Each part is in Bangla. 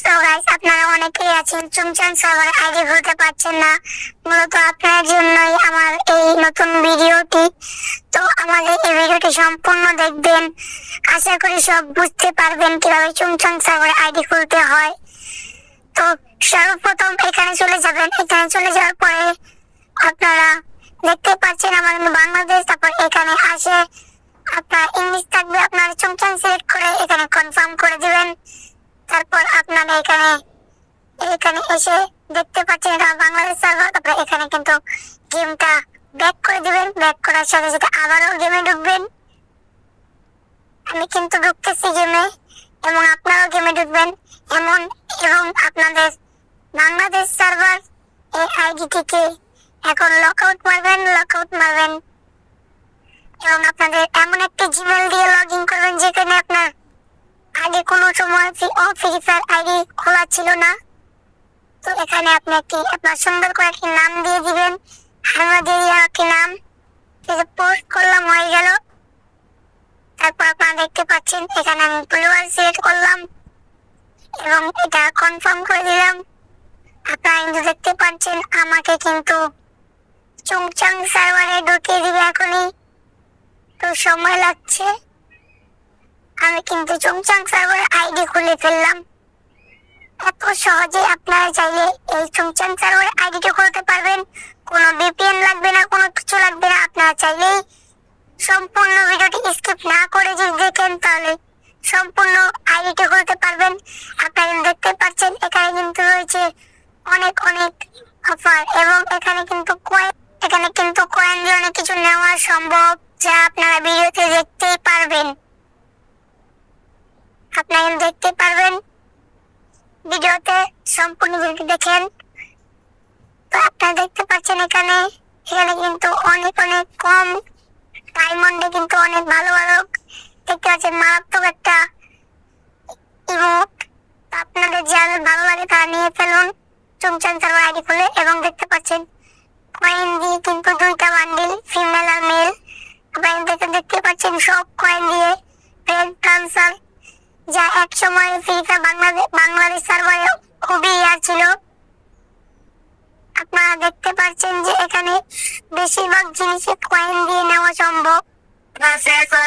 সো গাইস আপনারা অনেকেই আছেন। চুমচান আইডি খুলতে পারছেন না। মূলত আপনার জন্যই আমার এই নতুন ভিডিওটি। তো আমাদের এই ভিডিওটি সম্পূর্ণ দেখবেন। আশা করি সব বুঝতে পারবেন কীভাবে চুমচান আইডি খুলতে হয়। তো সর্বপ্রথম এখানে চলে যাবেন। এখানে চলে যাওয়ার পরে আপনারা দেখতে পাচ্ছেন আমার বাংলাদেশ। তারপর এখানে আসে। আপনার ইংলিশ থাকবে। আপনার চুমচান সিলেক্ট করে এখানে কনফার্ম করে দিবেন। তারপর আপনারা এখানে এখানে এসে দেখতে পাচ্ছেন এটা বাংলাদেশ সার্ভার তারপরে এখানে কিন্তু গেমটা ব্যাক করে দিবেন। ব্যাক করার সাথে সাথে আবারও গেমে ঢুকবেন। আমি কিন্তু ঢুকতেছি গেমে এবং আপনারাও গেমে ঢুকবেন। এমন, এবং আপনাদের বাংলাদেশ সার্ভার এই আইডি থেকে এখন লক আউট মারবেন লক আউট মারবেন। এবং আপনাদের এমন একটা জিমেল দিয়ে লগ ইন করবেন যেখানে আপনার আগে কোনো সময় ফ্রি আইডি খোলা ছিল না। তো এখানে আপনি একটি আপনার সুন্দর করে একটি নাম দিয়ে দিবেন। আমরা দিয়ে দিলাম নাম পোস্ট করলাম, হয়ে গেল। তারপর আপনারা দেখতে পাচ্ছেন, এখানে আমি ব্লুয়ার সিলেক্ট করলাম। এবং এটা কনফার্ম করে দিলাম। আপনারা কিন্তু দেখতে পাচ্ছেন, আমাকে কিন্তু চুংচাং সার্ভারে ঢুকিয়ে দিবে এখনই। তো সময় লাগছে। আমি কিন্তু চুংচাং সার্ভারে আইডি খুলে ফেললাম। এত সহজে আপনারা চাইলে এই চুংচাং সার্ভারে আইডিটা খুলতে পারবেন। কোনো ভিপিএন লাগবে না, কোনো কিছু লাগবে না। আপনারা চাইলেই সম্পূর্ণ ভিডিওটি স্কিপ না করে যদি দেখেন, তাহলে সম্পূর্ণ আইডিটা খুলতে পারবেন। আপনারা দেখতে পাচ্ছেন, এখানে কিন্তু রয়েছে অনেক অনেক অফার এবং এখানে কিন্তু কয়েন, এখানে কিন্তু কয়েন দিয়ে অনেক কিছু নেওয়া সম্ভব, যা আপনারা ভিডিওতে দেখতেই পারবেন। আপনারা দেখতে পারবেন। ভিডিওতে সম্পূর্ণ ভিডিওটি দেখেন। তো আপনারা দেখতে পাচ্ছেন এখানে এখানে কিন্তু অনেক অনেক কম ডায়মন্ডে কিন্তু অনেক ভালো ভালো। দেখতে পাচ্ছেন মারাত্মক একটা ইমোট। আপনাদের যাদের ভালো লাগে তারা নিয়ে ফেলুন। চুমচান সার্ভার আইডি খুলে এবং দেখতে পাচ্ছেন কয়েন দিয়ে কিন্তু দুইটা বান্ডিল ফিমেল আর মেল আপনারা দেখতে দেখতে পাচ্ছেন সব কয়েন দিয়ে ব্রেন ট্রান্সফার যা এক সময় ফায়ার বাংলাদেশ বাংলাদেশ সার্ভারে খুবই ইয়ার ছিল আপনারা দেখতে পাচ্ছেন যে এখানে বেশিরভাগ জিনিসে কয়েন দিয়ে নেওয়া সম্ভব Acesso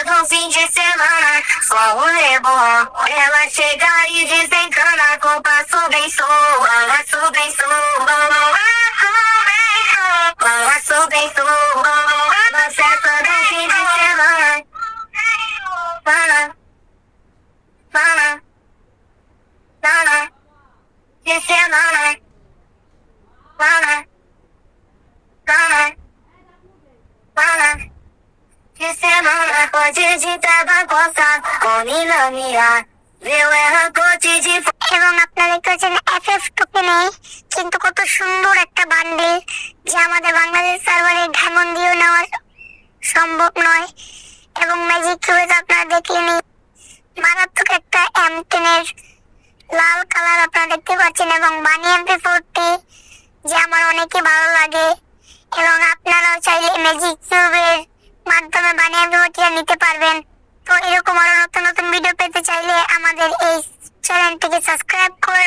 এবং আপনারা দেখতে পাচ্ছেন এফএফ টোকেনে কিন্তু কত সুন্দর একটা বান্ডিল যা আমাদের বাংলাদেশ সার্ভারে ডায়মন্ড দিয়েও নেওয়া সম্ভব নয় এবং ম্যাজিক কিউবে আপনারা দেখলেনি মারাত্মক একটা এম টেনের লাল কালার আপনারা দেখতে পাচ্ছেন এবং বানি এমপি ফোরটি যে আমার অনেকই ভালো লাগে এবং আপনারাও চাইলে ম্যাজিক কিউবের মাধ্যমে বানিয়ে ফোরটিটা নিতে পারবেন। তো এরকম আরও নতুন নতুন ভিডিও পেতে চাইলে আমাদের এই চ্যানেলটিকে সাবস্ক্রাইব করে